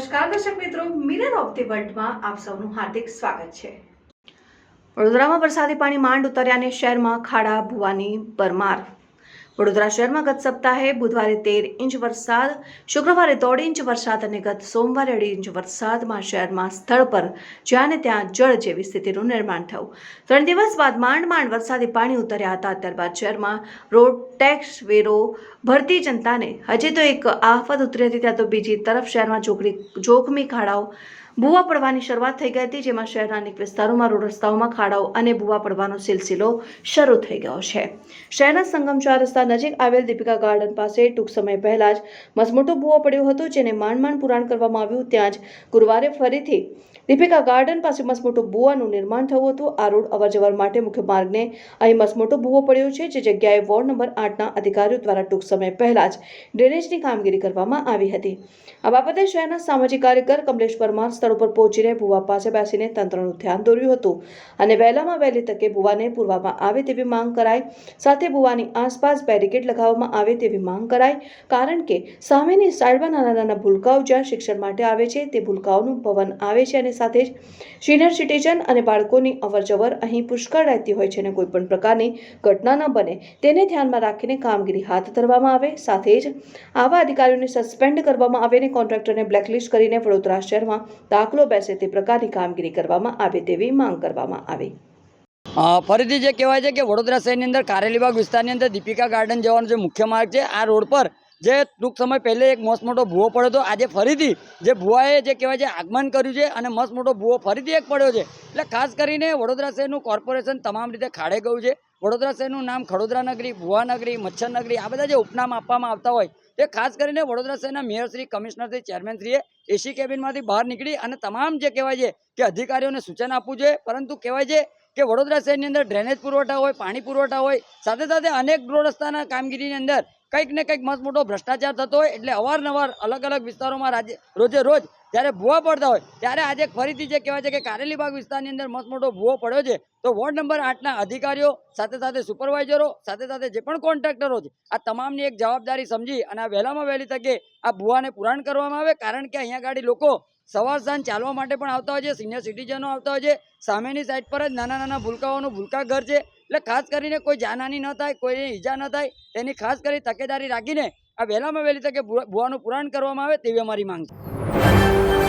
નમસ્કાર, દર્શક મિત્રો. મિરર ઓફ ધી વર્લ્ડમાં આપ સૌનું હાર્દિક સ્વાગત છે. વડોદરામાં વરસાદી પાણી માંડ ઉતર્યા અને શહેરમાં ખાડા, ભુવાની પરમાર વડોદરા શહેરમાં ગત સપ્તાહે બુધવારે તેર ઇંચ વરસાદ, શુક્રવારે દોઢ ઇંચ વરસાદ અને ગત સોમવારે અઢી ઇંચ વરસાદમાં શહેરમાં સ્થળ પર જ્યાં ને ત્યાં જળ જેવી સ્થિતિનું નિર્માણ થયું. ત્રણ દિવસ બાદ માંડ માંડ વરસાદી પાણી ઉતર્યા હતા. ત્યારબાદ શહેરમાં રોડ ટેક્સ, વેરો, ભરતી જનતાને હજી તો એક આફત ઉતરી હતી. ત્યાં તો બીજી તરફ શહેરમાં જોખરી જોખમી ખાડાઓ ભૂવા પડવાની શરૂઆત થઈ ગઈ હતી, જેમાં શહેરના અનેક વિસ્તારોમાં રોડ રસ્તાઓમાં ખાડાઓ અને ભૂવા પડવાનો સિલસિલો શરૂ થઈ ગયો છે. શહેરના સંગમ ચાર રસ્તા નજીક આવેલ દીપિકા ગાર્ડન પાસે ટૂંક સમય પહેલા જ મસમોટો ભૂવો પડ્યો હતો, જેને માંડ માંડ પુરાણ કરવામાં આવ્યું. ત્યાં જ ગુરુવારે ફરીથી દીપિકા ગાર્ડન પાસે મસમોટો બુવાનું નિર્માણ થયું હતું. આ રોડ અવરજવર માટે મુખ્ય માર્ગને અહીં મસમોટો ભૂવો પડ્યો છે. જે જગ્યાએ વોર્ડ નંબર આઠના અધિકારીઓ દ્વારા ટૂંક સમય પહેલા જ ડ્રેનેજની કામગીરી કરવામાં આવી હતી. આ બાબતે શહેરના સામાજિક કાર્યકર કમલેશ પરમાર સ્થળ ઉપર પહોંચીને ભુવા પાસે બેસીને તંત્રનું ધ્યાન દોર્યું હતું અને વહેલામાં વહેલી તકે ભુવાને પૂરવામાં આવે તેવી માંગ કરાઈ. સાથે ભુવાની આસપાસ બેરિકેડ લગાવવામાં આવે તેવી માંગ કરાઈ. કારણ કે સામેની સાઈડમાં નાના નાના ભૂલકાઓ જ્યાં શિક્ષણ માટે આવે છે તે ભૂલકાઓનું ભવન આવે છે અને સાથે જ સિનિયર સિટીઝન અને બાળકોની અવરજવર અહીં પુષ્કળ રહેતી હોય છે અને કોઈપણ પ્રકારની ઘટના ન બને તેને ધ્યાનમાં રાખીને કામગીરી હાથ ધરવામાં આવે. સાથે જ આવા અધિકારીઓને સસ્પેન્ડ કરવામાં આવે અને કોન્ટ્રાક્ટરને બ્લેકલિસ્ટ કરીને વડોદરા શહેરમાં દાખલો બેસે તે પ્રકારની કામગીરી કરવામાં આવે તેવી માંગ કરવામાં આવી. ફરીથી જે કહેવાય છે કે વડોદરા શહેરની અંદર કારેલીબાગ વિસ્તારની અંદર દીપિકા ગાર્ડન જવાનો જે મુખ્ય માર્ગ છે, આ રોડ પર જે ટૂંક સમય પહેલે એક મસ્ત મોટો ભૂવો પડ્યો હતો. આજે ફરીથી જે ભૂવાએ જે કહેવાય છે આગમન કર્યું છે અને મસ્ત મોટો ભૂવો ફરીથી એક પડ્યો છે. એટલે ખાસ કરીને વડોદરા શહેરનું કોર્પોરેશન તમામ રીતે ખાડે ગયું છે. વડોદરા શહેરનું નામ ખડોદરા નગરી, ભુવા નગરી, મચ્છર નગરી આ બધા જે ઉપનામ આપવામાં આવતા હોય તે ખાસ કરીને વડોદરા શહેરના મેયરશ્રી કમિશનરશ્રી ચેરમેનશ્રીએ એસી કેબિનમાંથી બહાર નીકળી અને તમામ જે કહેવાય છે કે અધિકારીઓને સૂચન આપવું જોઈએ. પરંતુ કહેવાય છે કે વડોદરા શહેરની અંદર ડ્રેનેજ પુરવઠા હોય, પાણી પુરવઠા હોય, સાથે સાથે અનેક રોડ રસ્તાના કામગીરીની અંદર કંઈક ને કંઈક મસ્ત મોટો ભ્રષ્ટાચાર થતો હોય એટલે અવારનવાર અલગ અલગ વિસ્તારોમાં રાજ્ય રોજે રોજ જ્યારે ભૂવા પડતા હોય, ત્યારે આજે ફરીથી જે કહેવાય છે કે કારેલીબાગ વિસ્તારની અંદર મસ્ત મોટો ભૂવો પડ્યો છે. તો વોર્ડ નંબર આઠના અધિકારીઓ, સાથે સાથે સુપરવાઇઝરો, સાથે સાથે જે પણ કોન્ટ્રાક્ટરો છે, આ તમામની એક જવાબદારી સમજી અને આ વહેલામાં વહેલી તકે આ ભૂવાને પુરાણ કરવામાં આવે. કારણ કે અહીંયા ગાડી લોકો સવાર સાંજ ચાલવા માટે પણ આવતા હોય છે સિનિયર સિટીઝનો આવતા હોય છે, સામેની સાઈડ પર જ નાના નાના ભૂલકાઓનું ભૂલકા ઘર છે. એટલે ખાસ કરીને કોઈ જાનહાની ન થાય, કોઈને ઈજા ન થાય, તેની ખાસ કરી તકેદારી રાખીને આ વહેલામાં વહેલી તકે ભૂવાનું પુરાણ કરવામાં આવે તેવી અમારી માંગ છે.